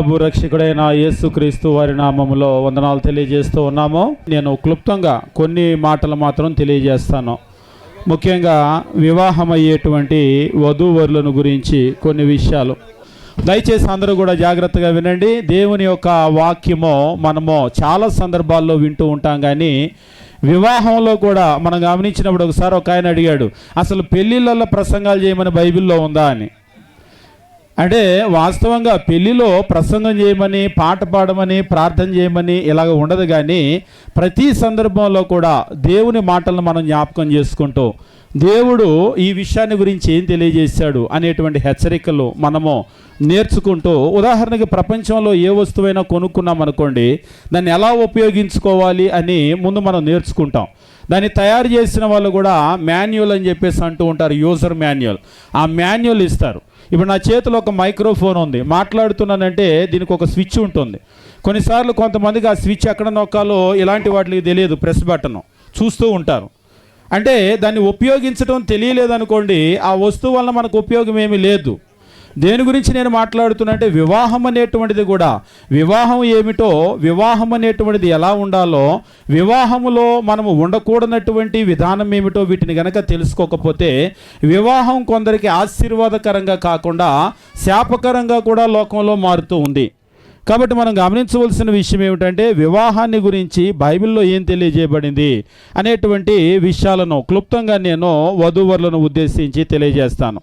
ప్రభు రక్షకుడైన యేసుక్రీస్తు వారి నామములో వందనాలు తెలియజేస్తూ ఉన్నాము. నేను క్లుప్తంగా కొన్ని మాటలు మాత్రం తెలియజేస్తాను. ముఖ్యంగా వివాహం అయ్యేటువంటి వధూవరులను గురించి కొన్ని విషయాలు. దయచేసి అందరూ కూడా జాగ్రత్తగా వినండి. దేవుని యొక్క వాక్యము మనము చాలా సందర్భాల్లో వింటూ ఉంటాం కానీ వివాహంలో కూడా మనం గమనించినప్పుడు ఒకసారి ఒక ఆయన అడిగాడు అసలు పెళ్ళిళ్ళల్లో ప్రసంగాలు చేయమని బైబిల్లో ఉందా? అని. అంటే వాస్తవంగా పెళ్ళిలో ప్రసంగం చేయమని పాట పాడమని ప్రార్థన చేయమని ఇలాగ ఉండదు కానీ ప్రతి సందర్భంలో కూడా దేవుని మాటలను మనం జ్ఞాపకం చేసుకుంటూ దేవుడు ఈ విషయాన్ని గురించి ఏం తెలియజేశాడు అనేటువంటి హెచ్చరికలు మనము నేర్చుకుంటూ ఉదాహరణకి ప్రపంచంలో ఏ వస్తువైనా కొనుక్కున్నాం అనుకోండి దాన్ని ఎలా ఉపయోగించుకోవాలి అని ముందు మనం నేర్చుకుంటాం. దాన్ని తయారు చేసిన వాళ్ళు కూడా మాన్యువల్ అని చెప్పేసి అంటూ ఉంటారు యూజర్ మాన్యువల్ ఆ మాన్యువల్ ఇస్తారు. ఇప్పుడు నా చేతిలో ఒక మైక్రోఫోన్ ఉంది. మాట్లాడుతున్నానంటే దీనికి ఒక స్విచ్ ఉంటుంది. కొన్నిసార్లు కొంతమందికి ఆ స్విచ్ ఎక్కడ నొక్కాలో ఇలాంటి వాటికి తెలియదు ప్రెస్ బటన్. చూస్తూ ఉంటారు. అంటే దాన్ని ఉపయోగించడం తెలియలేదనుకోండి ఆ వస్తువు వల్ల మనకు ఉపయోగం ఏమీ లేదు. దేని గురించి నేను మాట్లాడుతున్నంటే వివాహం అనేటువంటిది కూడా. వివాహం ఏమిటో వివాహం అనేటువంటిది ఎలా ఉండాలో వివాహములో మనము ఉండకూడనటువంటి విధానం ఏమిటో వీటిని గనక తెలుసుకోకపోతే వివాహం కొందరికి ఆశీర్వాదకరంగా కాకుండా శాపకరంగా కూడా లోకంలో మారుతూ ఉంది. కాబట్టి మనం గమనించవలసిన విషయం ఏమిటంటే వివాహాన్ని గురించి బైబిల్లో ఏం తెలియజేయబడింది అనేటువంటి విషయాలను క్లుప్తంగా నేను వధూవరులను ఉద్దేశించి తెలియజేస్తాను.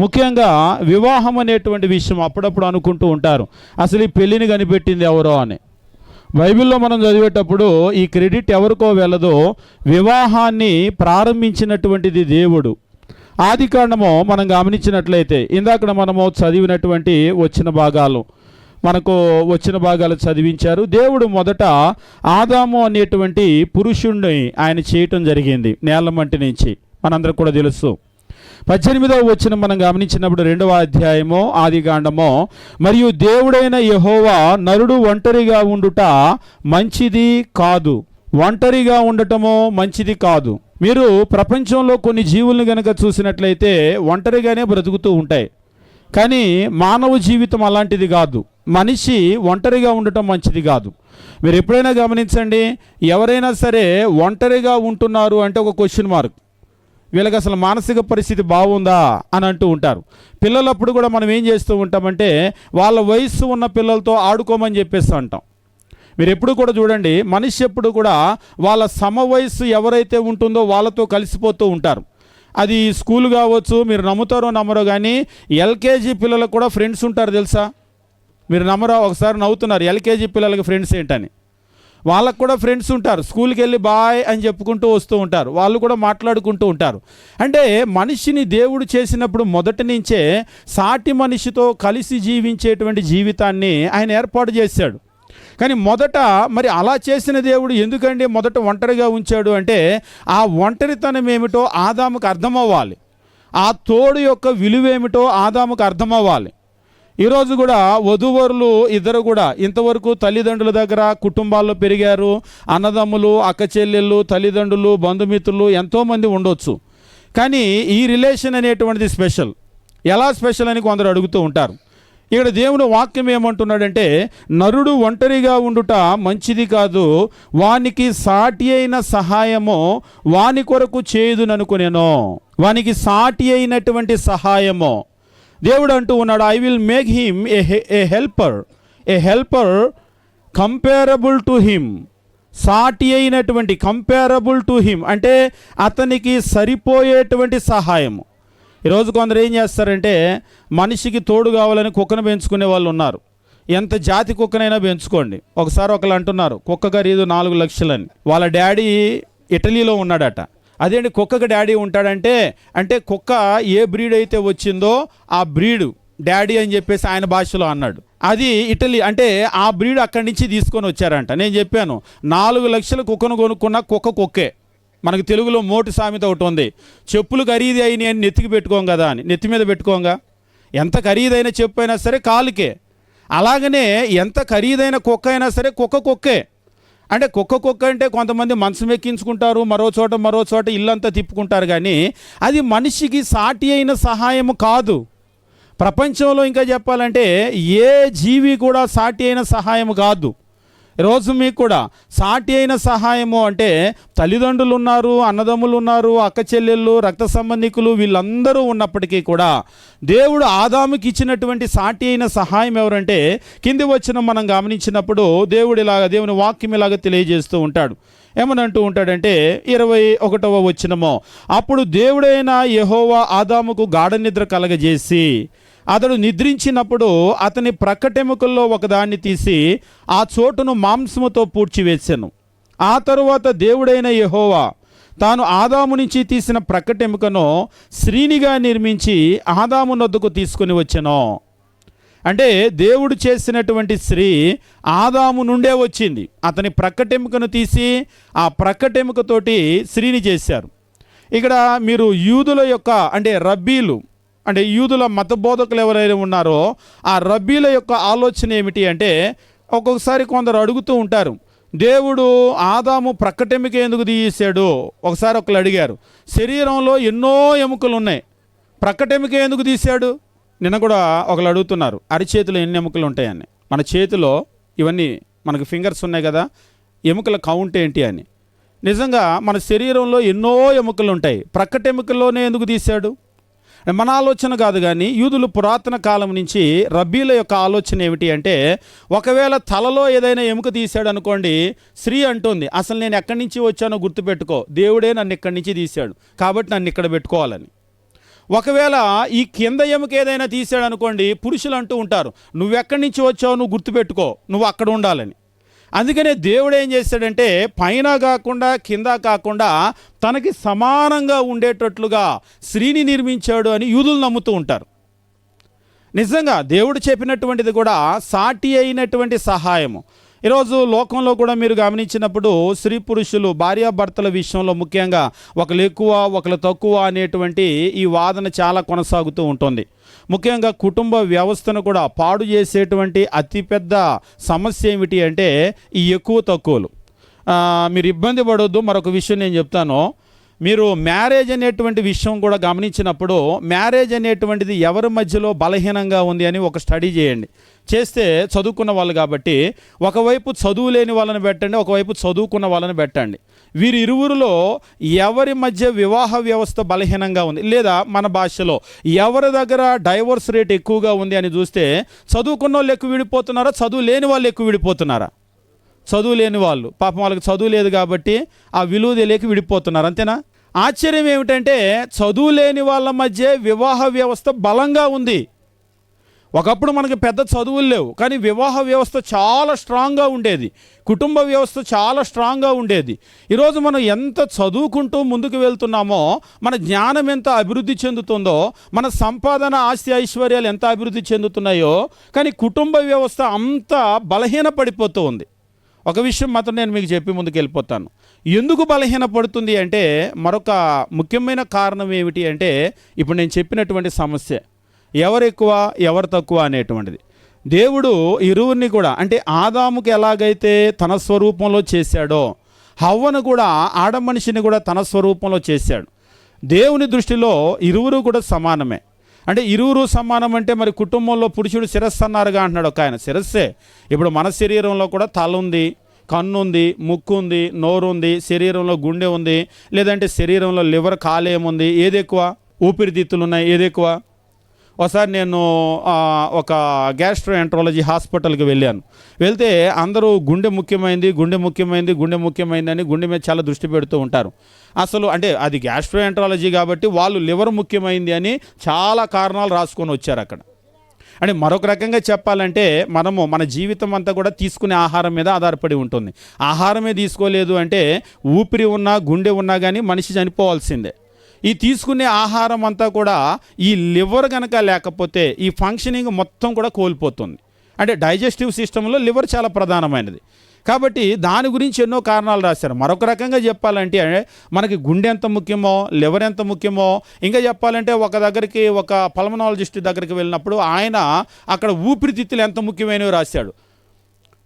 ముఖ్యంగా వివాహం అనేటువంటి విషయం అప్పుడప్పుడు అనుకుంటూ ఉంటారు. అసలు ఈ పెళ్ళిని కనిపెట్టింది ఎవరో అని. బైబిల్లో మనం చదివేటప్పుడు ఈ క్రెడిట్ ఎవరికో వెళ్ళదో వివాహాన్ని ప్రారంభించినటువంటిది దేవుడు. ఆది కాండము మనం గమనించినట్లయితే ఇందాక మనము చదివినటువంటి వచ్చిన భాగాలు. మనకు వచ్చిన భాగాలు చదివించారు. దేవుడు మొదట ఆదాము అనేటువంటి పురుషుణ్ణి ఆయన చేయటం జరిగింది నేల మంటి నుంచి. మనందరికి కూడా తెలుసు. పద్దెనిమిదవ వచ్చిన మనం గమనించినప్పుడు రెండవ అధ్యాయము ఆది మరియు దేవుడైన యహోవా నరుడు ఒంటరిగా ఉండుట మంచిది కాదు. ఒంటరిగా ఉండటము మంచిది కాదు. మీరు ప్రపంచంలో కొన్ని జీవుల్ని గనక చూసినట్లయితే ఒంటరిగానే బ్రతుకుతూ ఉంటాయి. కానీ మానవ జీవితం అలాంటిది కాదు. మనిషి ఒంటరిగా ఉండటం మంచిది కాదు. మీరు ఎప్పుడైనా గమనించండి ఎవరైనా సరే ఒంటరిగా ఉంటున్నారు అంటే ఒక క్వశ్చన్ మార్క్ వీళ్ళకి అసలు మానసిక పరిస్థితి బాగుందా అని అంటూ ఉంటారు. పిల్లలప్పుడు కూడా మనం ఏం చేస్తూ ఉంటామంటే వాళ్ళ వయస్సు ఉన్న పిల్లలతో ఆడుకోమని చెప్పేస్తూ ఉంటాం. మీరు ఎప్పుడు కూడా చూడండి మనిషి ఎప్పుడు కూడా వాళ్ళ సమ వయస్సు ఎవరైతే ఉంటుందో వాళ్ళతో కలిసిపోతూ ఉంటారు. అది స్కూల్ కావచ్చు మీరు నమ్ముతారో నమ్మరో కానీ ఎల్కేజీ పిల్లలకు కూడా ఫ్రెండ్స్ ఉంటారు తెలుసా? మీరు నమ్మరా? ఒకసారి నవ్వుతున్నారు ఎల్కేజీ పిల్లలకి ఫ్రెండ్స్ ఏంటని. వాళ్ళకు కూడా ఫ్రెండ్స్ ఉంటారు స్కూల్కి వెళ్ళి బాయ్ అని చెప్పుకుంటూ వస్తూ ఉంటారు వాళ్ళు కూడా మాట్లాడుకుంటూ ఉంటారు. అంటే మనిషిని దేవుడు చేసినప్పుడు మొదటి నుంచే సాటి మనిషితో కలిసి జీవించేటువంటి జీవితాన్ని ఆయన ఏర్పాటు చేశాడు. కానీ మొదట మరి అలా చేసిన దేవుడు ఎందుకండి మొదట ఒంటరిగా ఉంచాడు అంటే ఆ ఒంటరితనం ఏమిటో ఆదాముకు అర్థమవ్వాలి. ఆ తోడు యొక్క విలువేమిటో ఆదాముకు అర్థమవ్వాలి. ఈరోజు కూడా వధూవరులు ఇద్దరు కూడా ఇంతవరకు తల్లిదండ్రుల దగ్గర కుటుంబాల్లో పెరిగారు. అన్నదమ్ములు అక్క చెల్లెళ్ళు తల్లిదండ్రులు బంధుమిత్రులు ఎంతోమంది ఉండొచ్చు. కానీ ఈ రిలేషన్ అనేటువంటిది స్పెషల్. ఎలా స్పెషల్ అని కొందరు అడుగుతూ ఉంటారు. ఇక్కడ దేవుని వాక్యం ఏమంటున్నాడంటే నరుడు ఒంటరిగా ఉండుట మంచిది కాదు. వానికి సాటి అయిన సహాయము వాని కొరకు చేయదుననుకునేను. వానికి సాటి అయినటువంటి సహాయము. దేవుడు అంటూ ఉన్నాడు I will make him a a helper a helper comparable to him సాటి అయినటువంటి కంపేరబుల్ టు హిమ్ అంటే అతనికి సరిపోయేటువంటి సహాయము. ఈరోజు కొందరు ఏం చేస్తారంటే మనిషికి తోడు కావాలని కుక్కను పెంచుకునే వాళ్ళు ఉన్నారు. ఎంత జాతి కుక్కనైనా పెంచుకోండి. ఒకసారి ఒకరు అంటున్నారు కుక్క ఖరీదు నాలుగు లక్షలని. వాళ్ళ డాడీ ఇటలీలో ఉన్నాడట. అదేంటి కుక్కకు డాడీ ఉంటాడంటే అంటే కుక్క ఏ బ్రీడ్ అయితే వచ్చిందో ఆ బ్రీడు డాడీ అని చెప్పేసి ఆయన భాషలో అన్నాడు. అది ఇటలీ అంటే ఆ బ్రీడ్ అక్కడి నుంచి తీసుకొని వచ్చారంట. నేను చెప్పాను నాలుగు లక్షల కుక్కను కొనుక్కున్న కుక్క కుక్కే. మనకు తెలుగులో మోటు సామెత ఒకటి ఉంది. చెప్పులు ఖరీదు అయినాయి అని నెత్తికి పెట్టుకోం కదా అని. నెత్తి మీద పెట్టుకోంగా. ఎంత ఖరీదైన చెప్పు అయినా సరే కాలుకే. అలాగనే ఎంత ఖరీదైన కుక్క అయినా సరే కుక్క కుక్కే. అంటే కుక్క కుక్క అంటే కొంతమంది మనసు ఎక్కించుకుంటారు మరో చోట మరో చోట ఇల్లంతా తిప్పుకుంటారు కానీ అది మనిషికి సాటి అయిన సహాయము కాదు. ప్రపంచంలో ఇంకా చెప్పాలంటే ఏ జీవి కూడా సాటి అయిన సహాయం కాదు. ఈరోజు మీకు కూడా సాటి అయిన సహాయము అంటే తల్లిదండ్రులు ఉన్నారు అన్నదమ్ములు ఉన్నారు అక్క చెల్లెళ్ళు రక్త సంబంధికులు వీళ్ళందరూ ఉన్నప్పటికీ కూడా దేవుడు ఆదాముకి ఇచ్చినటువంటి సాటి అయిన సహాయం ఎవరంటే కింది వచ్చిన మనం గమనించినప్పుడు దేవుడు ఇలాగ దేవుని వాక్యం ఇలాగ తెలియజేస్తూ ఉంటాడు. ఏమనంటూ ఉంటాడంటే ఇరవై ఒకటవ వచ్చినమో అప్పుడు దేవుడైన యహోవా ఆదాముకు గాఢ నిద్ర కలగజేసి అతడు నిద్రించినప్పుడు అతని ప్రక్కటెముకల్లో ఒకదాన్ని తీసి ఆ చోటును మాంసముతో పూడ్చివేశాను. ఆ తరువాత దేవుడైన యెహోవా తాను ఆదాము నుంచి తీసిన ప్రక్కటెముకను శ్రీనిగా నిర్మించి ఆదాము నొద్దుకు తీసుకుని వచ్చాను. అంటే దేవుడు చేసినటువంటి స్త్రీ ఆదాము నుండే వచ్చింది. అతని ప్రక్కటెముకను తీసి ఆ ప్రక్కటెముకతోటి స్త్రీని చేశారు. ఇక్కడ మీరు యూదుల యొక్క అంటే రబ్బీలు అంటే యూదుల మత బోధకులు ఎవరైనా ఉన్నారో ఆ రబ్బీల యొక్క ఆలోచన ఏమిటి అంటే ఒక్కొక్కసారి కొందరు అడుగుతూ ఉంటారు దేవుడు ఆదాము ప్రక్కటెముక ఎందుకు తీసాడు ఒకసారి ఒకళ్ళు అడిగారు శరీరంలో ఎన్నో ఎముకలు ఉన్నాయి ప్రక్కటెముక ఎందుకు తీశాడు నిన్న కూడా ఒకళ్ళు అడుగుతున్నారు అరిచేతిలో ఎన్ని ఎముకలు ఉంటాయని మన చేతిలో ఇవన్నీ మనకు ఫింగర్స్ ఉన్నాయి కదా ఎముకల కౌంట్ ఏంటి అని. నిజంగా మన శరీరంలో ఎన్నో ఎముకలు ఉంటాయి ప్రక్కటెముకల్లోనే ఎందుకు తీశాడు మన ఆలోచన కాదు కానీ యూదులు పురాతన కాలం నుంచి రబ్బీల యొక్క ఆలోచన ఏమిటి అంటే ఒకవేళ తలలో ఏదైనా ఎముక తీశాడు అనుకోండి స్త్రీ అంటుంది అసలు నేను ఎక్కడి నుంచి వచ్చానో గుర్తుపెట్టుకో దేవుడే నన్ను ఇక్కడి నుంచి తీశాడు కాబట్టి నన్ను ఇక్కడ పెట్టుకోవాలని. ఒకవేళ ఈ కింద ఎముక ఏదైనా తీసాడు అనుకోండి పురుషులు అంటూ ఉంటారు నువ్వెక్కడి నుంచి వచ్చావు నువ్వు గుర్తుపెట్టుకో నువ్వు అక్కడ ఉండాలని. అందుకనే దేవుడు ఏం చేశాడంటే పైన కాకుండా కింద కాకుండా తనకి సమానంగా ఉండేటట్లుగా స్త్రీని నిర్మించాడు అని యూదులు నమ్ముతూ ఉంటారు. నిజంగా దేవుడు చెప్పినటువంటిది కూడా సాటి అయినటువంటి సహాయము. ఈరోజు లోకంలో కూడా మీరు గమనించినప్పుడు స్త్రీ పురుషులు భార్యాభర్తల విషయంలో ముఖ్యంగా ఒకరు ఎక్కువ ఒకరు తక్కువ అనేటువంటి ఈ వాదన చాలా కొనసాగుతూ ఉంటుంది. ముఖ్యంగా కుటుంబ వ్యవస్థను కూడా పాడు చేసేటువంటి అతిపెద్ద సమస్య ఏమిటి అంటే ఈ ఎక్కువ తక్కువలు. మీరు ఇబ్బంది పడొద్దు మరొక విషయం నేను చెప్తాను. మీరు మ్యారేజ్ అనేటువంటి విషయం కూడా గమనించినప్పుడు మ్యారేజ్ అనేటువంటిది ఎవరి మధ్యలో బలహీనంగా ఉంది అని ఒక స్టడీ చేయండి. చేస్తే చదువుకున్న వాళ్ళు కాబట్టి ఒకవైపు చదువు లేని వాళ్ళని పెట్టండి ఒకవైపు చదువుకున్న వాళ్ళని పెట్టండి. వీరి ఇరువురులో ఎవరి మధ్య వివాహ వ్యవస్థ బలహీనంగా ఉంది? లేదా మన భాషలో ఎవరి దగ్గర డైవర్స్ రేట్ ఎక్కువగా ఉంది అని చూస్తే చదువుకున్న వాళ్ళు ఎక్కువ విడిపోతున్నారా? చదువు లేని వాళ్ళు ఎక్కువ విడిపోతున్నారా? చదువు లేని వాళ్ళు. పాపం వాళ్ళకి చదువు లేదు కాబట్టి ఆ విలువ తెలియక విడిపోతున్నారు. అంతేనా? ఆశ్చర్యం ఏమిటంటే చదువు లేని వాళ్ళ మధ్య వివాహ వ్యవస్థ బలంగా ఉంది. ఒకప్పుడు మనకి పెద్ద చదువులు లేవు కానీ వివాహ వ్యవస్థ చాలా స్ట్రాంగ్గా ఉండేది. కుటుంబ వ్యవస్థ చాలా స్ట్రాంగ్గా ఉండేది. ఈరోజు మనం ఎంత చదువుకుంటూ ముందుకు వెళ్తున్నామో మన జ్ఞానం ఎంత అభివృద్ధి చెందుతుందో మన సంపాదన ఆస్తి ఐశ్వర్యాలు ఎంత అభివృద్ధి చెందుతున్నాయో కానీ కుటుంబ వ్యవస్థ అంత బలహీన పడిపోతూ ఉంది ఒక విషయం మాత్రం నేను మీకు చెప్పి ముందుకు వెళ్ళిపోతాను ఎందుకు బలహీన పడుతుంది అంటే మరొక ముఖ్యమైన కారణం ఏమిటి అంటే ఇప్పుడు నేను చెప్పినటువంటి సమస్య. ఎవరు ఎక్కువ ఎవరు తక్కువ అనేటువంటిది. దేవుడు ఇరువురిని కూడా అంటే ఆదాముకి ఎలాగైతే తన స్వరూపంలో చేశాడో హవ్వను కూడా ఆడ మనిషిని కూడా తన స్వరూపంలో చేశాడు. దేవుని దృష్టిలో ఇరువురు కూడా సమానమే. అంటే ఇరువురు సమానం అంటే మరి కుటుంబంలో పురుషుడు శిరస్సు అన్నారుగా అంటున్నాడు ఒక ఆయన. శిరస్సే. ఇప్పుడు మన శరీరంలో కూడా తల ఉంది కన్ను ఉంది ముక్కు ఉంది నోరు ఉంది శరీరంలో గుండె ఉంది లేదంటే శరీరంలో లివర్ కాలేయం ఉంది ఏది ఎక్కువ? ఊపిరితిత్తులు ఉన్నాయి ఏది ఎక్కువ? ఒకసారి నేను ఒక గ్యాస్ట్రో ఎంట్రాలజీ హాస్పిటల్కి వెళ్ళాను. వెళ్తే అందరూ గుండె ముఖ్యమైంది గుండె ముఖ్యమైంది గుండె ముఖ్యమైంది అని గుండె మీద చాలా దృష్టి పెడుతూ ఉంటారు. అసలు అంటే అది గ్యాస్ట్రో ఎంట్రాలజీ కాబట్టి వాళ్ళు లివర్ ముఖ్యమైంది అని చాలా కారణాలు రాసుకొని వచ్చారు అక్కడ. అంటే మరొక రకంగా చెప్పాలంటే మనము మన జీవితం అంతా కూడా తీసుకునే ఆహారం మీద ఆధారపడి ఉంటుంది. ఆహారమే తీసుకోలేదు అంటే ఊపిరి ఉన్నా గుండె ఉన్నా కానీ మనిషి చనిపోవాల్సిందే. ఈ తీసుకునే ఆహారం అంతా కూడా ఈ లివర్ కనుక లేకపోతే ఈ ఫంక్షనింగ్ మొత్తం కూడా కోల్పోతుంది. అంటే డైజెస్టివ్ సిస్టంలో లివర్ చాలా ప్రధానమైనది. కాబట్టి దాని గురించి ఎన్నో కారణాలు రాశారు. మరొక రకంగా చెప్పాలంటే మనకి గుండె ఎంత ముఖ్యమో లివర్ ఎంత ముఖ్యమో ఇంకా చెప్పాలంటే ఒక దగ్గరికి ఒక పల్మనాలజిస్ట్ దగ్గరికి వెళ్ళినప్పుడు ఆయన అక్కడ ఊపిరితిత్తులు ఎంత ముఖ్యమైనవి రాశాడు.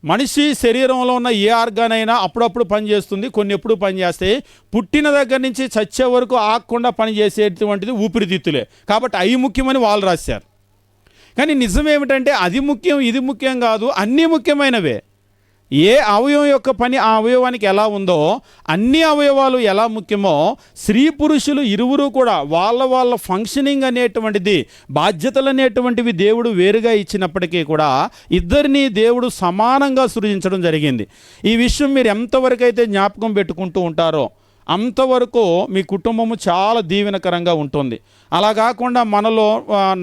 మనిషి శరీరంలో ఉన్న ఏ ఆర్గాన్ అయినా అప్పుడప్పుడు పనిచేస్తుంది కొన్ని ఎప్పుడు పనిచేస్తాయి పుట్టిన దగ్గర నుంచి చచ్చే వరకు ఆగకుండా పనిచేసేటువంటిది ఊపిరితిత్తులే. కాబట్టి అవి ముఖ్యమని వాళ్ళు రాశారు. కానీ నిజం ఏమిటంటే అది ముఖ్యం ఇది ముఖ్యం కాదు అన్నీ ముఖ్యమైనవే. ఏ అవయవం యొక్క పని ఆ అవయవానికి ఎలా ఉందో అన్ని అవయవాలు ఎలా ముఖ్యమో స్త్రీ పురుషులు ఇరువురు కూడా వాళ్ళ వాళ్ళ ఫంక్షనింగ్ అనేటువంటిది బాధ్యతలు అనేటువంటివి దేవుడు వేరుగా ఇచ్చినప్పటికీ కూడా ఇద్దరిని దేవుడు సమానంగా సృజించడం జరిగింది. ఈ విషయం మీరు ఎంతవరకు అయితే జ్ఞాపకం పెట్టుకుంటూ ఉంటారో అంతవరకు మీ కుటుంబము చాలా దీవెనకరంగా ఉంటుంది. అలా కాకుండా మనలో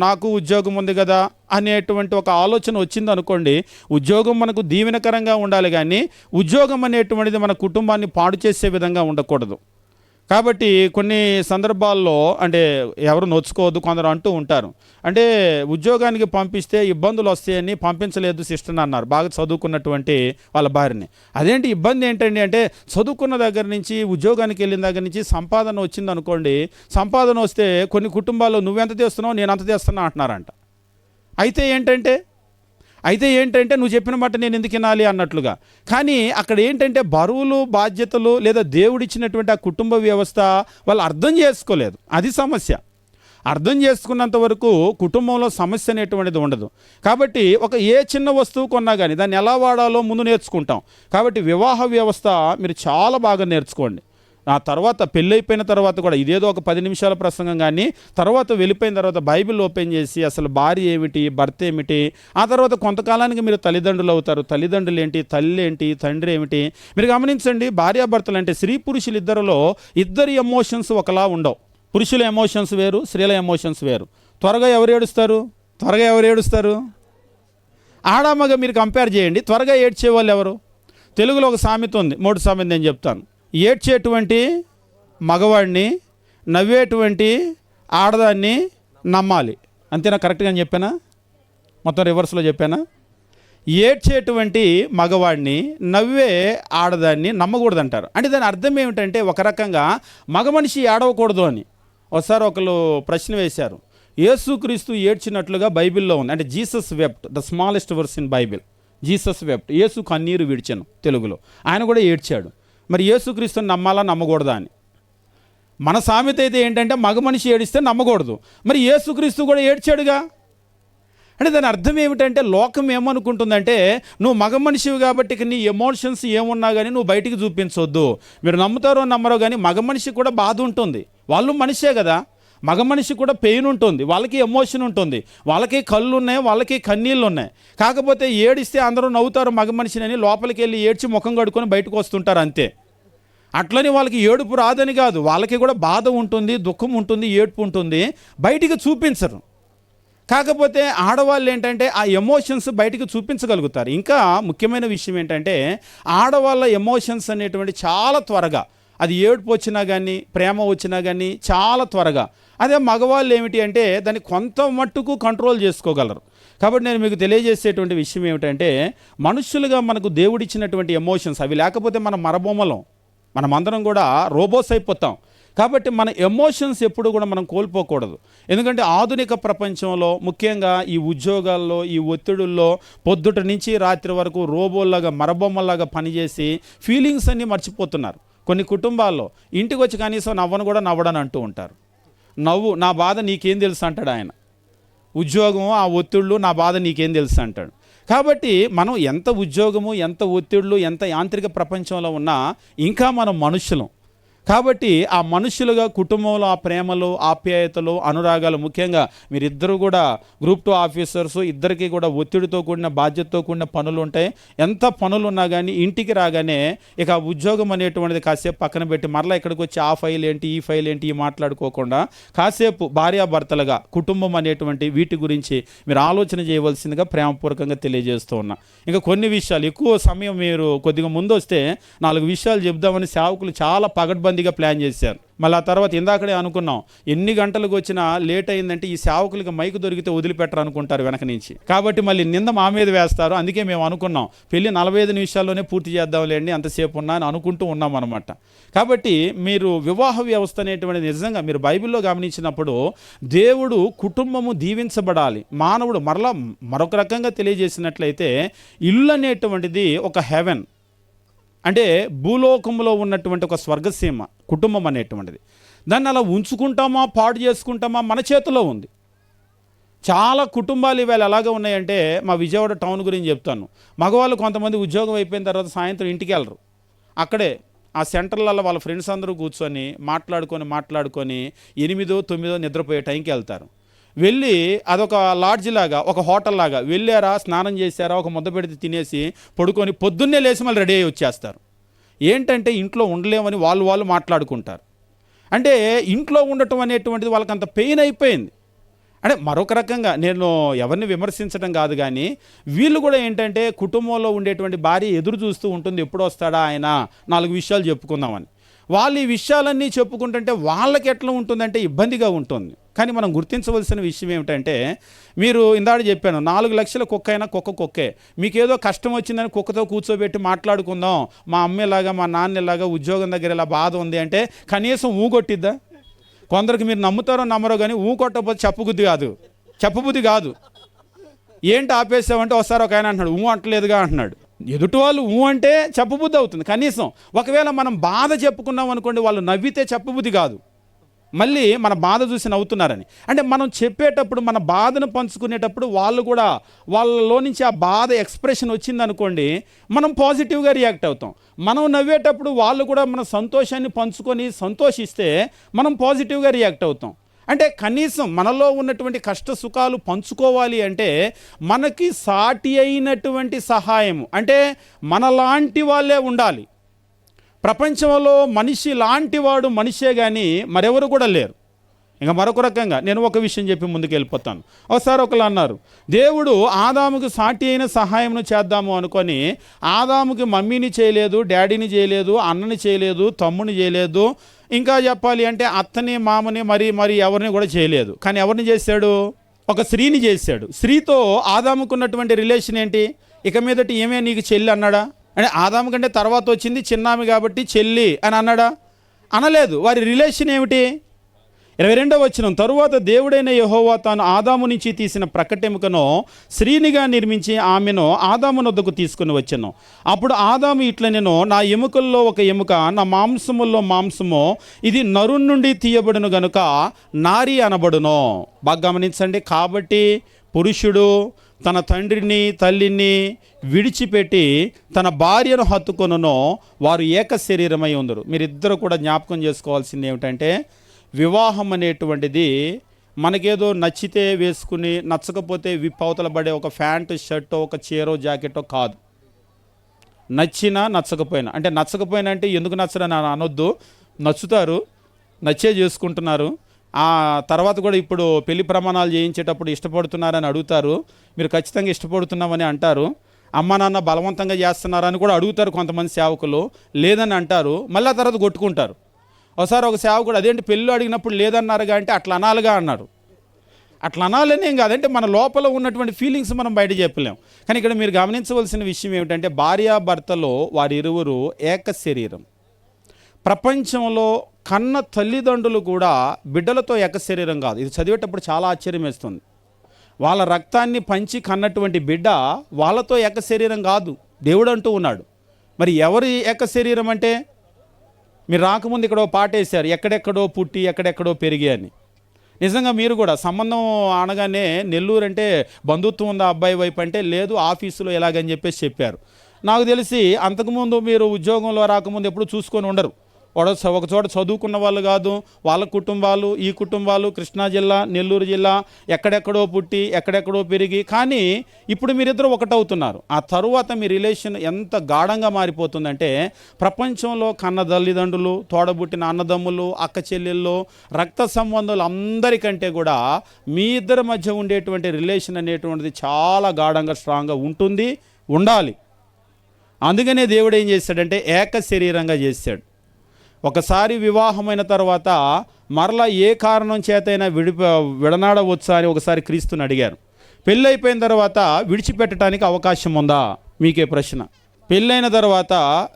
నాకు ఉద్యోగం ఉంది కదా అనేటువంటి ఒక ఆలోచన వచ్చింది అనుకోండి ఉద్యోగం మనకు దీవెనకరంగా ఉండాలి కానీ ఉద్యోగం అనేటువంటిది మన కుటుంబాన్ని పాడు చేసే విధంగా ఉండకూడదు. కాబట్టి కొన్ని సందర్భాల్లో అంటే ఎవరు నొచ్చుకోవద్దు కొందరు అంటూ ఉంటారు. అంటే ఉద్యోగానికి పంపిస్తే ఇబ్బందులు వస్తాయని పంపించలేదు సిస్టర్ అన్నారు. బాగా చదువుకున్నటువంటి వాళ్ళ భార్యని. అదేంటి ఇబ్బంది ఏంటండి అంటే చదువుకున్న దగ్గర నుంచి ఉద్యోగానికి వెళ్ళిన దగ్గర నుంచి సంపాదన వచ్చింది అనుకోండి సంపాదన వస్తే కొన్ని కుటుంబాల్లో నువ్వెంత తెస్తున్నావు నేను అంత తెస్తున్నా అంటున్నారంట. అయితే ఏంటంటే అయితే ఏంటంటే నువ్వు చెప్పిన మాట నేను ఎందుకు వినాలి అన్నట్లుగా. కానీ అక్కడ ఏంటంటే బరువులు బాధ్యతలు లేదా దేవుడిచ్చినటువంటి ఆ కుటుంబ వ్యవస్థ వాళ్ళు అర్థం చేసుకోలేదు. అది సమస్య. అర్థం చేసుకున్నంత వరకు కుటుంబంలో సమస్య అనేటువంటిది ఉండదు. కాబట్టి ఒక ఏ చిన్న వస్తువు కొన్నా కానీ దాన్ని ఎలా వాడాలో ముందు నేర్చుకుంటాం. కాబట్టి వివాహ వ్యవస్థ మీరు చాలా బాగా నేర్చుకోండి. ఆ తర్వాత పెళ్ళైపోయిన తర్వాత కూడా ఇదేదో ఒక పది నిమిషాల ప్రసంగం కానీ తర్వాత వెళ్ళిపోయిన తర్వాత బైబిల్ ఓపెన్ చేసి అసలు భార్య ఏమిటి భర్త ఏమిటి ఆ తర్వాత కొంతకాలానికి మీరు తల్లిదండ్రులు అవుతారు. తల్లిదండ్రులు ఏంటి తల్లి ఏంటి తండ్రి ఏమిటి? మీరు గమనించండి భార్యాభర్తలు అంటే స్త్రీ పురుషులు ఇద్దరిలో ఇద్దరి ఎమోషన్స్ ఒకలా ఉండవు. పురుషుల ఎమోషన్స్ వేరు స్త్రీల ఎమోషన్స్ వేరు. త్వరగా ఎవరు ఏడుస్తారు? త్వరగా ఎవరు ఏడుస్తారు? ఆడామగ మీరు కంపేర్ చేయండి. త్వరగా ఏడ్చే వాళ్ళు ఎవరు? తెలుగులో ఒక సామెత ఉంది. మూడు సామెత నేను చెప్తాను. ఏడ్చేటువంటి మగవాడిని నవ్వేటువంటి ఆడదాన్ని నమ్మాలి. అంతేనా? కరెక్ట్గా అని చెప్పానా? మొత్తం రివర్స్లో చెప్పానా? ఏడ్చేటువంటి మగవాడిని నవ్వే ఆడదాన్ని నమ్మకూడదు అంటారు అంటే దాని అర్థం ఏమిటంటే ఒక రకంగా మగ మనిషి ఏడవకూడదు అని. ఒకసారి ఒకరు ప్రశ్న వేశారు. యేసుక్రీస్తు ఏడ్చినట్లుగా బైబిల్లో ఉంది. అంటే Jesus wept the smallest verse in Bible. Jesus wept యేసు కన్నీరు విడిచాను తెలుగులో. ఆయన కూడా ఏడ్చాడు. మరి యేసుక్రీస్తుని నమ్మాలా నమ్మకూడదా అని? మన సామెత అయితే ఏంటంటే మగ మనిషి ఏడిస్తే నమ్మకూడదు. మరి యేసుక్రీస్తు కూడా ఏడ్చాడుగా? అంటే దాని అర్థం ఏమిటంటే లోకం ఏమనుకుంటుందంటే నువ్వు మగ మనిషివి కాబట్టి నీ ఎమోషన్స్ ఏమున్నా కానీ నువ్వు బయటికి చూపించవద్దు మీరు నమ్ముతారో నమ్మరో కానీ మగ మనిషి కూడా బాధ ఉంటుంది. వాళ్ళు మనిషే కదా? మగ మనిషి కూడా పెయిన్ ఉంటుంది వాళ్ళకి ఎమోషన్ ఉంటుంది వాళ్ళకి కళ్ళు ఉన్నాయి వాళ్ళకి కన్నీళ్ళు ఉన్నాయి కాకపోతే ఏడిస్తే అందరూ నవ్వుతారు మగ మనిషిని లోపలికి వెళ్ళి ఏడ్చి ముఖం కడుక్కొని బయటకు వస్తుంటారు అంతే. అట్లని వాళ్ళకి ఏడుపు రాదని కాదు వాళ్ళకి కూడా బాధ ఉంటుంది దుఃఖం ఉంటుంది ఏడుపు ఉంటుంది బయటికి చూపించరు. కాకపోతే ఆడవాళ్ళు ఏంటంటే ఆ ఎమోషన్స్ బయటికి చూపించగలుగుతారు. ఇంకా ముఖ్యమైన విషయం ఏంటంటే ఆడవాళ్ళ ఎమోషన్స్ అనేటువంటి చాలా త్వరగా అది ఏడుపు వచ్చినా కానీ ప్రేమ వచ్చినా కానీ చాలా త్వరగా అదే మగవాళ్ళు ఏమిటి అంటే దాన్ని కొంత మట్టుకు కంట్రోల్ చేసుకోగలరు. కాబట్టి నేను మీకు తెలియజేసేటువంటి విషయం ఏమిటంటే మనుషులుగా మనకు దేవుడిచ్చినటువంటి ఎమోషన్స్ అవి లేకపోతే మన మరబొమ్మలం మనమందరం కూడా రోబోస్ అయిపోతాం. కాబట్టి మన ఎమోషన్స్ ఎప్పుడు కూడా మనం కోల్పోకూడదు. ఎందుకంటే ఆధునిక ప్రపంచంలో ముఖ్యంగా ఈ ఉద్యోగాల్లో ఈ ఒత్తిడుల్లో పొద్దుట నుంచి రాత్రి వరకు రోబోల్లాగా మరబొమ్మలాగా పనిచేసి ఫీలింగ్స్ అన్నీ మర్చిపోతున్నారు. కొన్ని కుటుంబాల్లో ఇంటికి వచ్చి కనీసం నవ్వను కూడా నవ్వడని అంటూ ఉంటారు. నవ్వు నా బాధ నీకేం తెలుసు అంటాడు ఆయన. ఉద్యోగం ఆ ఒత్తిళ్ళు నా బాధ నీకేం తెలుసు అంటాడు. కాబట్టి మనం ఎంత ఉద్యోగము ఎంత ఒత్తిళ్ళు ఎంత యాంత్రిక ప్రపంచంలో ఉన్నా ఇంకా మనం మనుషులం. కాబట్టి ఆ మనుషులుగా కుటుంబంలో ఆ ప్రేమలు ఆప్యాయతలు అనురాగాలు ముఖ్యంగా మీరిద్దరూ కూడా గ్రూప్ టూ ఆఫీసర్స్ ఇద్దరికి కూడా ఒత్తిడితో కూడిన బాధ్యతతో కూడిన పనులు ఉంటాయి. ఎంత పనులు ఉన్నా కానీ ఇంటికి రాగానే ఇక ఉద్యోగం అనేటువంటిది కాసేపు పక్కన పెట్టి మరలా ఇక్కడికి వచ్చి ఆ ఫైల్ ఏంటి ఈ ఫైల్ ఏంటి ఈ మాట్లాడుకోకుండా కాసేపు భార్యాభర్తలుగా కుటుంబం అనేటువంటి వీటి గురించి మీరు ఆలోచన చేయవలసిందిగా ప్రేమపూర్వకంగా తెలియజేస్తూ ఉన్నా. ఇంకా కొన్ని విషయాలు ఎక్కువ సమయం మీరు కొద్దిగా ముందు వస్తే నాలుగు విషయాలు చెప్దామని సేవకులు చాలా మందిగా ప్లాన్ చేశారు. మళ్ళీ ఆ తర్వాత ఇందాకడే అనుకున్నాం ఎన్ని గంటలకు వచ్చినా లేట్ అయిందంటే ఈ సేవకులకి మైకు దొరికితే వదిలిపెట్టరు అనుకుంటారు వెనక నుంచి. కాబట్టి మళ్ళీ నింద మా మీద వేస్తారు అందుకే మేము అనుకున్నాం పెళ్ళి నలభై ఐదు నిమిషాల్లోనే పూర్తి చేద్దాంలేండి అంతసేపు ఉన్నా అని అనుకుంటూ ఉన్నాం అనమాట కాబట్టి మీరు వివాహ వ్యవస్థ అనేటువంటిది నిజంగా మీరు బైబిల్లో గమనించినప్పుడు దేవుడు కుటుంబము దీవించబడాలి మానవుడు మరలా మరొక రకంగా తెలియజేసినట్లయితే ఇల్లు అనేటువంటిది ఒక హెవెన్. అంటే భూలోకంలో ఉన్నటువంటి ఒక స్వర్గసీమ కుటుంబం అనేటువంటిది. దాన్ని అలా ఉంచుకుంటామా పాడు చేసుకుంటామా మన చేతిలో ఉంది. చాలా కుటుంబాలు ఇవాళ ఎలాగ ఉన్నాయంటే మా విజయవాడ టౌన్ గురించి చెప్తాను. మగవాళ్ళు కొంతమంది ఉద్యోగం అయిపోయిన తర్వాత సాయంత్రం ఇంటికి వెళ్ళరు. అక్కడే ఆ సెంటర్లలో వాళ్ళ ఫ్రెండ్స్ అందరూ కూర్చొని మాట్లాడుకొని మాట్లాడుకొని ఎనిమిదో తొమ్మిదో నిద్రపోయే టైంకి వెళ్తారు. వెళ్ళి అదొక లాడ్జ్ లాగా ఒక హోటల్ లాగా వెళ్ళారా స్నానం చేశారా ఒక ముద్ద పెడితే తినేసి పడుకొని పొద్దున్నే లేచి మళ్ళీ రెడీ అయ్యి వచ్చేస్తారు. ఏంటంటే ఇంట్లో ఉండలేమని వాళ్ళు వాళ్ళు మాట్లాడుకుంటారు. అంటే ఇంట్లో ఉండటం అనేటువంటిది వాళ్ళకి అంత పెయిన్ అయిపోయింది. అంటే మరొక రకంగా నేను ఎవరిని విమర్శించడం కాదు కానీ వీళ్ళు కూడా ఏంటంటే కుటుంబంలో ఉండేటువంటి భార్య ఎదురు చూస్తూ ఉంటుంది ఎప్పుడు వస్తాడా ఆయన? నాలుగు విషయాలు చెప్పుకుందామని. వాళ్ళు ఈ విషయాలన్నీ చెప్పుకుంటుంటే వాళ్ళకి ఎట్లా ఉంటుందంటే ఇబ్బందిగా ఉంటుంది. కానీ మనం గుర్తించవలసిన విషయం ఏమిటంటే మీరు ఇందాక చెప్పాను నాలుగు లక్షల కుక్క అయినా కుక్క కుక్కే. మీకేదో కష్టం వచ్చిందని కుక్కతో కూర్చోబెట్టి మాట్లాడుకుందాం. మా అమ్మేలాగా మా నాన్న ఇలాగా ఉద్యోగం దగ్గర ఇలా బాధ ఉంది అంటే కనీసం ఊగొట్టిద్దా కొందరికి మీరు నమ్ముతారో నమ్మరో కానీ ఊ కొట్టకపోతే చెప్పబుద్ధి కాదు. చెప్పబుద్ధి కాదు. ఏంటి ఆపేసావంటే ఒకసారి ఒక ఆయన అంటున్నాడు ఊ అంటలేదుగా అంటున్నాడు. ఎదుటి వాళ్ళు ఊ అంటే చెప్పబుద్ధి అవుతుంది కనీసం. ఒకవేళ మనం బాధ చెప్పుకున్నాం అనుకోండి వాళ్ళు నవ్వితే చెప్పబుద్ధి కాదు. మళ్ళీ మన బాధ చూసి నవ్వుతున్నారని. అంటే మనం చెప్పేటప్పుడు మన బాధను పంచుకునేటప్పుడు వాళ్ళు కూడా వాళ్ళలో నుంచి ఆ బాధ ఎక్స్ప్రెషన్ వచ్చిందనుకోండి మనం పాజిటివ్గా రియాక్ట్ అవుతాం. మనం నవ్వేటప్పుడు వాళ్ళు కూడా మన సంతోషాన్ని పంచుకొని సంతోషిస్తే మనం పాజిటివ్గా రియాక్ట్ అవుతాం. అంటే కనీసం మనలో ఉన్నటువంటి కష్ట సుఖాలు పంచుకోవాలి అంటే మనకి సాటి అయినటువంటి సహాయం అంటే మనలాంటి వాళ్ళే ఉండాలి. ప్రపంచంలో మనిషి లాంటివాడు మనిషే కానీ మరెవరు కూడా లేరు. ఇంకా మరొక రకంగా నేను ఒక విషయం చెప్పి ముందుకు వెళ్ళిపోతాను ఒకసారి ఒకరు అన్నారు దేవుడు ఆదాముకు సాటి అయిన సహాయంను చేద్దాము అనుకొని ఆదాముకి మమ్మీని చేయలేదు డాడీని చేయలేదు అన్నని చేయలేదు తమ్ముని చేయలేదు. ఇంకా చెప్పాలి అంటే అత్తని మామని మరి మరి ఎవరిని కూడా చేయలేదు. కానీ ఎవరిని చేశాడు? ఒక స్త్రీని చేశాడు. స్త్రీతో ఆదాముకున్నటువంటి రిలేషన్ ఏంటి? ఇక మీదటి ఏమే నీకు చెల్లి అన్నాడా? అంటే ఆదాము కంటే తర్వాత వచ్చింది చిన్నామి కాబట్టి చెల్లి అని అన్నాడా? అనలేదు. వారి రిలేషన్ ఏమిటి? ఇరవై రెండవ వచ్చిన తరువాత దేవుడైన యహోవా తాను ఆదాము నుంచి తీసిన ప్రకటెముకను శ్రీనిగా నిర్మించి ఆమెను ఆదాము నొద్దకు తీసుకుని వచ్చాను. అప్పుడు ఆదాము ఇట్ల నేను నా ఎముకల్లో ఒక ఎముక నా మాంసముల్లో మాంసము ఇది నరు నుండి తీయబడును గనుక నారి అనబడును. బాగా గమనించండి. కాబట్టి పురుషుడు తన తండ్రిని తల్లిని విడిచిపెట్టి తన భార్యను హత్తుకొనునో. వారు ఏక శరీరమై ఉందరు. మీరిద్దరు కూడా జ్ఞాపకం చేసుకోవాల్సింది ఏమిటంటే వివాహం అనేటువంటిది మనకేదో నచ్చితే వేసుకుని నచ్చకపోతే విప్పవతల పడే ఒక ప్యాంటు షర్టో ఒక చీరో జాకెటో కాదు. నచ్చినా నచ్చకపోయినా. అంటే నచ్చకపోయినా అంటే ఎందుకు నచ్చరని అనొద్దు. నచ్చుతారు. నచ్చే చేసుకుంటున్నారు. ఆ తర్వాత కూడా ఇప్పుడు పెళ్ళి ప్రమాణాలు చేయించేటప్పుడు ఇష్టపడుతున్నారని అడుగుతారు. మీరు ఖచ్చితంగా ఇష్టపడుతున్నామని అంటారు. అమ్మ నాన్న బలవంతంగా చేస్తున్నారని కూడా అడుగుతారు కొంతమంది సేవకులు. లేదని అంటారు. మళ్ళీ ఆ తర్వాత కొట్టుకుంటారు. ఒకసారి ఒక సేవకుడు అదేంటి పెళ్ళి అడిగినప్పుడు లేదన్నారుగా అంటే అట్లా అనాలిగా అన్నారు. అట్లా అనాలని ఏం కాదంటే మన లోపల ఉన్నటువంటి ఫీలింగ్స్ మనం బయట చెప్పలేం. కానీ ఇక్కడ మీరు గమనించవలసిన విషయం ఏమిటంటే భార్యాభర్తలో వారి ఇరువురు ఏక శరీరం ప్రపంచంలో కన్న తల్లిదండ్రులు కూడా బిడ్డలతో ఏక శరీరం కాదు. ఇది చదివేటప్పుడు చాలా ఆశ్చర్యం వేస్తుంది వాళ్ళ రక్తాన్ని పంచి కన్నటువంటి బిడ్డ వాళ్ళతో ఏకశరీరం కాదు. దేవుడు అంటూ ఉన్నాడు. మరి ఎవరి ఏకశరీరం అంటే? మీరు రాకముందు ఇక్కడ ఓ పాట వేశారు ఎక్కడెక్కడో పుట్టి ఎక్కడెక్కడో పెరిగి అని. నిజంగా మీరు కూడా సంబంధం అనగానే నెల్లూరు అంటే బంధుత్వం ఉందా అబ్బాయి వైపు అంటే లేదు ఆఫీసులో ఎలాగని చెప్పేసి చెప్పారు. నాకు తెలిసి అంతకుముందు మీరు ఉద్యోగంలో రాకముందు ఎప్పుడు చూసుకొని ఉండరు. ఒక చోట చదువుకున్న వాళ్ళు కాదు వాళ్ళ కుటుంబాలు ఈ కుటుంబాలు కృష్ణా జిల్లా నెల్లూరు జిల్లా ఎక్కడెక్కడో పుట్టి ఎక్కడెక్కడో పెరిగి కానీ ఇప్పుడు మీరిద్దరు ఒకటవుతున్నారు. ఆ తరువాత మీ రిలేషన్ ఎంత గాఢంగా మారిపోతుందంటే ప్రపంచంలో కన్న తల్లిదండ్రులు తోడబుట్టిన అన్నదమ్ములు అక్క చెల్లెళ్ళు రక్త సంబంధాలు అందరికంటే కూడా మీ ఇద్దరి మధ్య ఉండేటువంటి రిలేషన్ అనేటువంటిది చాలా గాఢంగా స్ట్రాంగ్గా ఉంటుంది ఉండాలి. అందుకనే దేవుడు ఏం చేశాడంటే ఏక శరీరంగా చేశాడు ఒకసారి వివాహమైన తర్వాత మరలా ఏ కారణం చేతైనా విడి విడనాడవచ్చా అని ఒకసారి క్రీస్తుని అడిగారు. పెళ్ళైపోయిన తర్వాత విడిచిపెట్టడానికి అవకాశం ఉందా? మీకే ప్రశ్న. పెళ్ళైన తర్వాత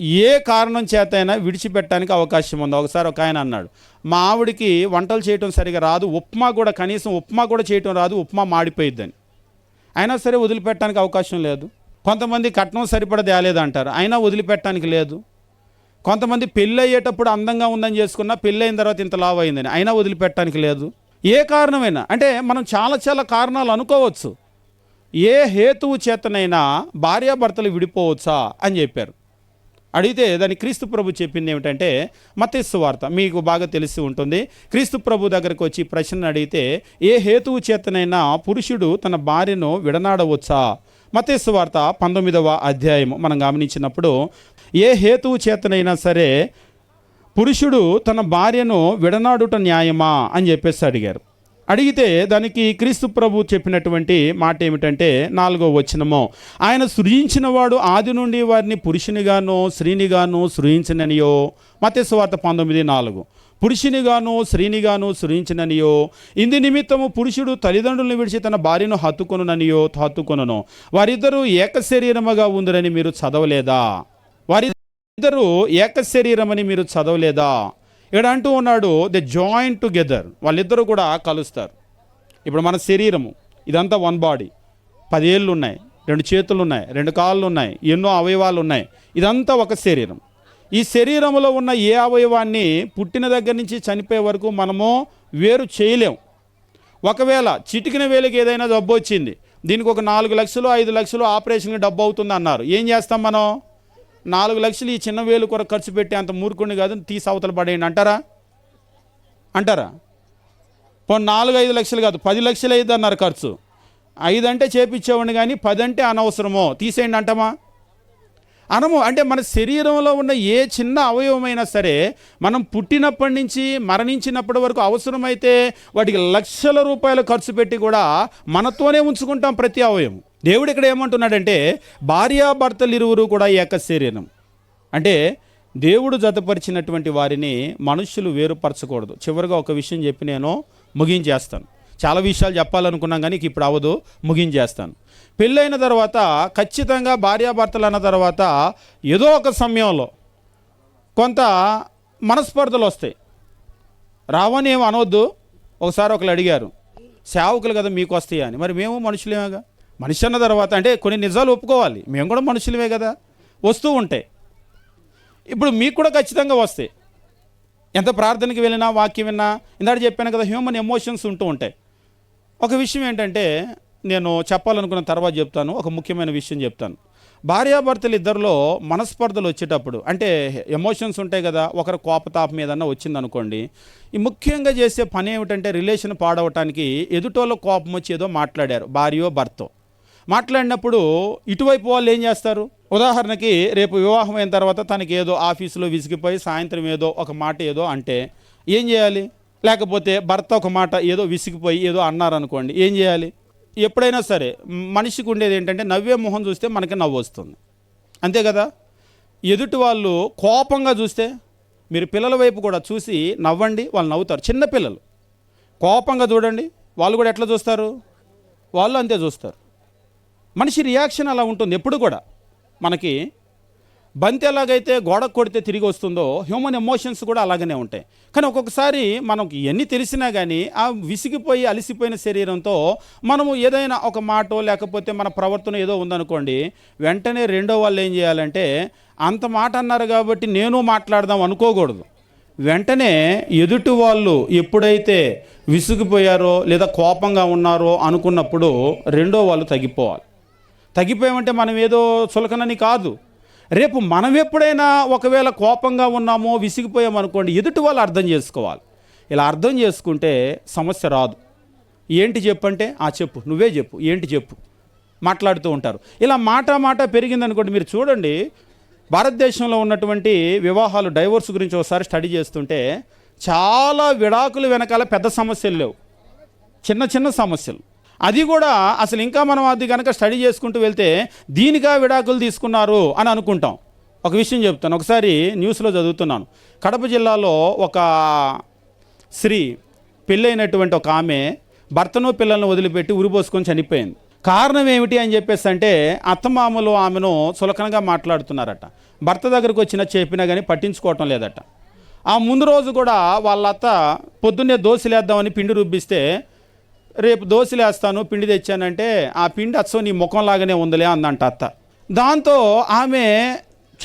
ఏ కారణం చేతైనా విడిచిపెట్టడానికి అవకాశం ఉందా? ఒకసారి ఒక ఆయన అన్నాడు. మా ఆవిడికి వంటలు చేయటం సరిగా రాదు ఉప్మా కూడా కనీసం ఉప్మా కూడా చేయటం రాదు ఉప్మా మాడిపోయిద్దని. అయినా సరే వదిలిపెట్టడానికి అవకాశం లేదు. కొంతమంది కట్నం సరిపడ తేలేదంటారు అయినా వదిలిపెట్టడానికి లేదు. కొంతమంది పెళ్ళి అయ్యేటప్పుడు అందంగా ఉందని చేసుకున్నా పెళ్ళి అయిన తర్వాత ఇంత లావు అయిందని అయినా వదిలిపెట్టడానికి లేదు. ఏ కారణమైనా అంటే మనం చాలా చాలా కారణాలు అనుకోవచ్చు. ఏ హేతువు చేతనైనా భార్యాభర్తలు విడిపోవచ్చా అని చెప్పారు. అడిగితే దాని క్రీస్తు ప్రభు చెప్పింది ఏమిటంటే మతేస్సు వార్త మీకు బాగా తెలిసి ఉంటుంది. క్రీస్తు ప్రభు దగ్గరకు వచ్చి ప్రశ్న అడిగితే ఏ హేతువు చేతనైనా పురుషుడు తన భార్యను విడనాడవచ్చా? మతేస్సు వార్త పంతొమ్మిదవ అధ్యాయం మనం గమనించినప్పుడు ఏ హేతువు చేతనైనా సరే పురుషుడు తన భార్యను విడనాడుట న్యాయమా అని చెప్పేసి అడిగారు. అడిగితే దానికి క్రీస్తు ప్రభు చెప్పినటువంటి మాట ఏమిటంటే నాలుగో వచనము ఆయన సృజించినవాడు ఆది నుండి వారిని పురుషునిగాను స్త్రీనిగాను సృజించిననియో మతేశ్వార్త పంతొమ్మిది నాలుగు. పురుషునిగాను స్త్రీనిగాను సృజించిననియో ఇంది నిమిత్తము పురుషుడు తల్లిదండ్రులను విడిచి తన భార్యను హత్తుకొనుననియో హత్తుకొనును. వారిద్దరూ ఏక శరీరముగా ఉందిరని మీరు చదవలేదా? వారి ఇద్దరు ఏక అని మీరు చదవలేదా? ఇక్కడ అంటూ ఉన్నాడు దే జాయిన్ టుగెదర్ వాళ్ళిద్దరూ కూడా కలుస్తారు. ఇప్పుడు మన శరీరము ఇదంతా వన్ బాడీ పదేళ్ళు ఉన్నాయి రెండు చేతులు ఉన్నాయి రెండు కాళ్ళు ఉన్నాయి ఎన్నో అవయవాలు ఉన్నాయి ఇదంతా ఒక శరీరం. ఈ శరీరంలో ఉన్న ఏ అవయవాన్ని పుట్టిన దగ్గర నుంచి చనిపోయే వరకు మనము వేరు చేయలేం. ఒకవేళ చిటికిన వేలకి ఏదైనా డబ్బు వచ్చింది దీనికి ఒక నాలుగు లక్షలు ఐదు లక్షలు ఆపరేషన్కి డబ్బు అవుతుంది అన్నారు ఏం చేస్తాం మనం? నాలుగు లక్షలు ఈ చిన్న వేలు కొరకు ఖర్చు పెట్టి అంత మూర్ఖుని కాదు తీసి అవతల పడేయండి. అంటారా? అంటారా? పోనీ నాలుగు ఐదు లక్షలు కాదు పది లక్షలు అయితే అన్నారు ఖర్చు. ఐదు అంటే చేపించేవాడిని కానీ పది అంటే అనవసరమో. తీసేయండి అంటమా? అనము అంటే మన శరీరంలో ఉన్న ఏ చిన్న అవయవమైనా సరే మనం పుట్టినప్పటి నుంచి మరణించినప్పటి వరకు అవసరమైతే వాటికి లక్షల రూపాయలు ఖర్చు పెట్టి కూడా మనతోనే ఉంచుకుంటాం ప్రతి అవయవం. దేవుడు ఇక్కడ ఏమంటున్నాడంటే భార్యాభర్తలు ఇరువురు కూడా ఏక శరీరం అంటే దేవుడు జతపరిచినటువంటి వారిని మనుషులు వేరుపరచకూడదు. చివరిగా ఒక విషయం చెప్పి నేను ముగించేస్తాను. చాలా విషయాలు చెప్పాలనుకున్నాం కానీ ఇప్పుడు అవ్వదు ముగించేస్తాను. పెళ్ళైన తర్వాత ఖచ్చితంగా భార్యాభర్తలు అన్న తర్వాత ఏదో ఒక సమయంలో కొంత మనస్పర్ధలు వస్తాయి. రావని ఏమో అనవద్దు ఒకసారి ఒకరు అడిగారు. సేవకులు కదా మీకు వస్తాయా అని మరి మేము మనుషులేమేగా? మనిషి అన్న తర్వాత అంటే కొన్ని నిజాలు ఒప్పుకోవాలి. మేము కూడా మనుషులమే కదా. వస్తూ ఉంటాయి ఇప్పుడు మీకు కూడా ఖచ్చితంగా వస్తాయి ఎంత ప్రార్థనకి వెళ్ళినా వాక్యం విన్నా ఇందాక చెప్పాను కదా హ్యూమన్ ఎమోషన్స్ ఉంటూ ఉంటాయి ఒక విషయం ఏంటంటే నేను చెప్పాలనుకున్న తర్వాత చెప్తాను. ఒక ముఖ్యమైన విషయం చెప్తాను. భార్యాభర్తలు ఇద్దరిలో మనస్పర్ధలు వచ్చేటప్పుడు అంటే ఎమోషన్స్ ఉంటాయి కదా ఒకరు కోపతాపం ఏదన్నా వచ్చిందనుకోండి ఈ ముఖ్యంగా చేసే పని ఏమిటంటే రిలేషన్ పాడవటానికి ఎదుటోళ్ళ కోపం వచ్చి ఏదో మాట్లాడారు భార్యో భర్తో. మాట్లాడినప్పుడు ఇటువైపు వాళ్ళు ఏం చేస్తారు? ఉదాహరణకి రేపు వివాహం అయిన తర్వాత తనకి ఏదో ఆఫీసులో విసిగిపోయి సాయంత్రం ఏదో ఒక మాట ఏదో అంటే ఏం చేయాలి? లేకపోతే భర్త ఒక మాట ఏదో విసిగిపోయి ఏదో అన్నారనుకోండి ఏం చేయాలి? ఎప్పుడైనా సరే మనిషికి ఉండేది ఏంటంటే నవ్వే మొహం చూస్తే మనకి నవ్వు వస్తుంది. అంతే కదా? ఎదుటి వాళ్ళు కోపంగా చూస్తే మీరు పిల్లల వైపు కూడా చూసి నవ్వండి వాళ్ళు నవ్వుతారు. చిన్న పిల్లలు కోపంగా చూడండి వాళ్ళు కూడా ఎట్లా చూస్తారు? వాళ్ళు అంతే చూస్తారు. మనిషి రియాక్షన్ అలా ఉంటుంది ఎప్పుడు కూడా. మనకి బంతి ఎలాగైతే గోడ కొడితే తిరిగి వస్తుందో హ్యూమన్ ఎమోషన్స్ కూడా అలాగనే ఉంటాయి. కానీ ఒక్కొక్కసారి మనకి ఎన్ని తెలిసినా కానీ ఆ విసిగిపోయి అలసిపోయిన శరీరంతో మనము ఏదైనా ఒక మాటో లేకపోతే మన ప్రవర్తన ఏదో ఉందనుకోండి వెంటనే రెండో వాళ్ళు ఏం చేయాలంటే అంత మాట అన్నారు కాబట్టి నేను మాట్లాడదాం అనుకోకూడదు. వెంటనే ఎదుటి వాళ్ళు ఎప్పుడైతే విసిగిపోయారో లేదా కోపంగా ఉన్నారో అనుకున్నప్పుడు రెండో వాళ్ళు తగ్గిపోవాలి. తగ్గిపోయామంటే మనం ఏదో చులకనని కాదు. రేపు మనం ఎప్పుడైనా ఒకవేళ కోపంగా ఉన్నామో విసిగిపోయామనుకోండి ఎదుటి వాళ్ళు అర్థం చేసుకోవాలి. ఇలా అర్థం చేసుకుంటే సమస్య రాదు. ఏంటి చెప్పు అంటే ఆ చెప్పు నువ్వే చెప్పు ఏంటి చెప్పు? మాట్లాడుతూ ఉంటారు. ఇలా మాట మాట పెరిగిందనుకోండి మీరు చూడండి భారతదేశంలో ఉన్నటువంటి వివాహాలు డైవోర్స్ గురించి ఒకసారి స్టడీ చేస్తుంటే చాలా విడాకులు వెనకాల పెద్ద సమస్యలు లేవు. చిన్న చిన్న సమస్యలు. అది కూడా అసలు ఇంకా మనం అది కనుక స్టడీ చేసుకుంటూ వెళ్తే దీనిగా విడాకులు తీసుకున్నారు అని అనుకుంటాం. ఒక విషయం చెప్తాను. ఒకసారి న్యూస్లో చదువుతున్నాను. కడప జిల్లాలో ఒక స్త్రీ పెళ్ళైనటువంటి ఒక ఆమె భర్తను పిల్లలను వదిలిపెట్టి ఉరిపోసుకొని చనిపోయింది. కారణం ఏమిటి అని చెప్పేసి అంటే అత్తమామలు ఆమెను చులకనగా మాట్లాడుతున్నారట. భర్త దగ్గరకు వచ్చినా చెప్పినా కానీ పట్టించుకోవటం లేదట. ఆ ముందు రోజు కూడా వాళ్ళ అత్త పొద్దున్నే దోశలేద్దామని పిండి రుబ్బిస్తే రేపు దోశలేస్తాను పిండి తెచ్చానంటే ఆ పిండి అచ్చో నీ ముఖం లాగానే ఉందిలే అందంట అత్త. దాంతో ఆమె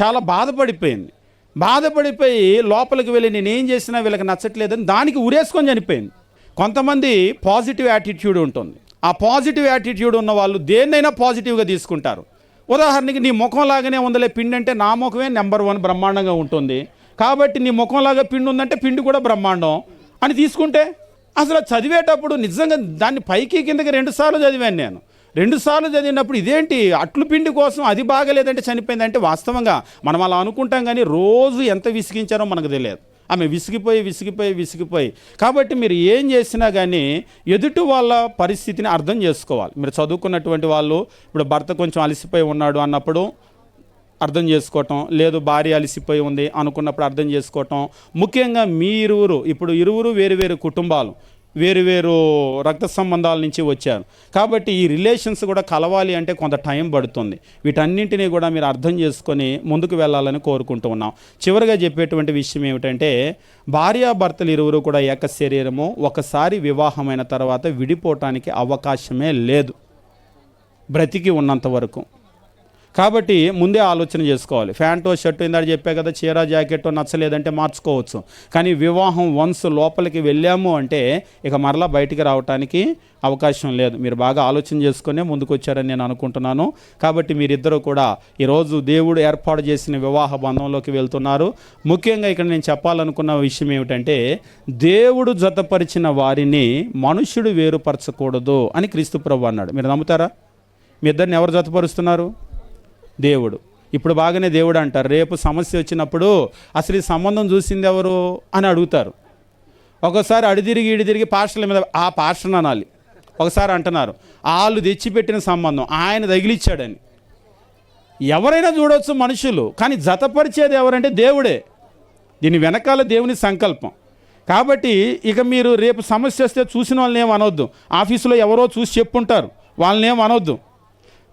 చాలా బాధపడిపోయింది. బాధపడిపోయి లోపలికి వెళ్ళి నేనేం చేసినా వీళ్ళకి నచ్చట్లేదని దానికి ఉరేసుకొని చనిపోయింది. కొంతమంది పాజిటివ్ యాటిట్యూడ్ ఉంటుంది. ఆ పాజిటివ్ యాటిట్యూడ్ ఉన్న వాళ్ళు దేన్నైనా పాజిటివ్గా తీసుకుంటారు. ఉదాహరణకి నీ ముఖం లాగానే ఉందలే పిండి అంటే నా ముఖమే నెంబర్ వన్ బ్రహ్మాండంగా ఉంటుంది. కాబట్టి నీ ముఖంలాగా పిండి ఉందంటే పిండి కూడా బ్రహ్మాండం అని తీసుకుంటే అసలు చదివేటప్పుడు నిజంగా దాన్ని పైకి కిందకి రెండు సార్లు చదివాను నేను. రెండు సార్లు చదివినప్పుడు ఇదేంటి? అట్లు పిండి కోసం అది బాగలేదంటే చనిపోయిందంటే వాస్తవంగా మనం అలా అనుకుంటాం కానీ రోజు ఎంత విసిగించారో మనకు తెలియదు. ఆమె విసిగిపోయి విసిగిపోయి విసిగిపోయి. కాబట్టి మీరు ఏం చేసినా కానీ ఎదుటి వాళ్ళ పరిస్థితిని అర్థం చేసుకోవాలి. మీరు చదువుకున్నటువంటి వాళ్ళు ఇప్పుడు భర్త కొంచెం అలసిపోయి ఉన్నాడు అన్నప్పుడు అర్థం చేసుకోవటం లేదు భార్య అలసిపోయి ఉంది అనుకున్నప్పుడు అర్థం చేసుకోవటం. ముఖ్యంగా మీ ఇరువురు ఇప్పుడు ఇరువురు వేరు వేరు కుటుంబాలు వేరు వేరు రక్త సంబంధాల నుంచి వచ్చారు. కాబట్టి ఈ రిలేషన్స్ కూడా కలవాలి అంటే కొంత టైం పడుతుంది. వీటన్నింటినీ కూడా మీరు అర్థం చేసుకొని ముందుకు వెళ్ళాలని కోరుకుంటూ ఉన్నాం. చివరిగా చెప్పేటువంటి విషయం ఏమిటంటే భార్యాభర్తలు ఇరువురు కూడా ఏక శరీరము ఒకసారి వివాహమైన తర్వాత విడిపోవటానికి అవకాశమే లేదు. బ్రతికి ఉన్నంత వరకు. కాబట్టి ముందే ఆలోచన చేసుకోవాలి. ఫ్యాంటో షర్టు ఇందాక చెప్పే కదా చీర జాకెట్ నచ్చలేదంటే మార్చుకోవచ్చు. కానీ వివాహం వన్స్ లోపలికి వెళ్ళాము అంటే ఇక మరలా బయటికి రావటానికి అవకాశం లేదు. మీరు బాగా ఆలోచన చేసుకునే ముందుకు వచ్చారని నేను అనుకుంటున్నాను. కాబట్టి మీరిద్దరూ కూడా ఈరోజు దేవుడు ఏర్పాటు చేసిన వివాహ బంధంలోకి వెళ్తున్నారు. ముఖ్యంగా ఇక్కడ నేను చెప్పాలనుకున్న విషయం ఏమిటంటే దేవుడు జతపరిచిన వారిని మనుష్యుడు వేరుపరచకూడదు అని క్రీస్తు ప్రభు అన్నాడు. మీరు నమ్ముతారా? మీ ఇద్దరిని ఎవరు జతపరుస్తున్నారు? దేవుడు. ఇప్పుడు బాగానే దేవుడు అంటారు. రేపు సమస్య వచ్చినప్పుడు అసలు ఈ సంబంధం చూసింది ఎవరు అని అడుగుతారు. ఒకసారి అడిదిరిగి ఇడిదిరిగి పాస్టర్ల మీద ఆ పాస్టర్ అనాలి. ఒకసారి అంటున్నారు వాళ్ళు తెచ్చిపెట్టిన సంబంధం ఆయన తగిలిచ్చాడని. ఎవరైనా చూడవచ్చు మనుషులు కానీ జతపరిచేది ఎవరంటే దేవుడే. దీని వెనకాల దేవుని సంకల్పం. కాబట్టి ఇక మీరు రేపు సమస్య వస్తే చూసిన వాళ్ళని ఏం అనొద్దు. ఆఫీసులో ఎవరో చూసి చెప్పుంటారు. వాళ్ళని ఏం అనొద్దు.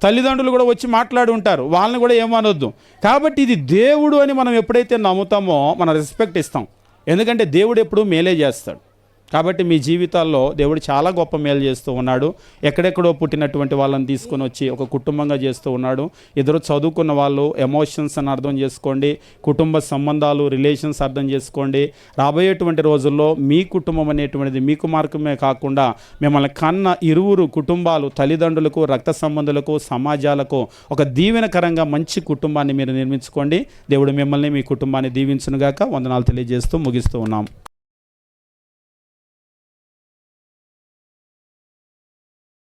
తల్లిదండ్రులు కూడా వచ్చి మాట్లాడి ఉంటారు. వాళ్ళని కూడా ఏమనొద్దు. కాబట్టి ఇది దేవుడు అని మనం ఎప్పుడైతే నమ్ముతామో మనం రెస్పెక్ట్ ఇస్తాం. ఎందుకంటే దేవుడు ఎప్పుడు మేలే చేస్తాడు. కాబట్టి మీ జీవితాల్లో దేవుడు చాలా గొప్ప మేలు చేస్తూ ఉన్నాడు. ఎక్కడెక్కడో పుట్టినటువంటి వాళ్ళని తీసుకొని వచ్చి ఒక కుటుంబంగా చేస్తూ ఉన్నాడు. ఇద్దరు చదువుకున్న వాళ్ళు ఎమోషన్స్ అని అర్థం చేసుకోండి. కుటుంబ సంబంధాలు రిలేషన్స్ అర్థం చేసుకోండి. రాబోయేటువంటి రోజుల్లో మీ కుటుంబం అనేటువంటిది మీకు మార్గమే కాకుండా మిమ్మల్ని కన్న ఇరువురు కుటుంబాలు తల్లిదండ్రులకు రక్త సంబంధులకు సమాజాలకు ఒక దీవెనకరంగా మంచి కుటుంబాన్ని మీరు నిర్మించుకోండి. దేవుడు మిమ్మల్ని మీ కుటుంబాన్ని దీవించునుగాక. వందనాలు తెలియజేస్తూ ముగిస్తూ ఉన్నాం.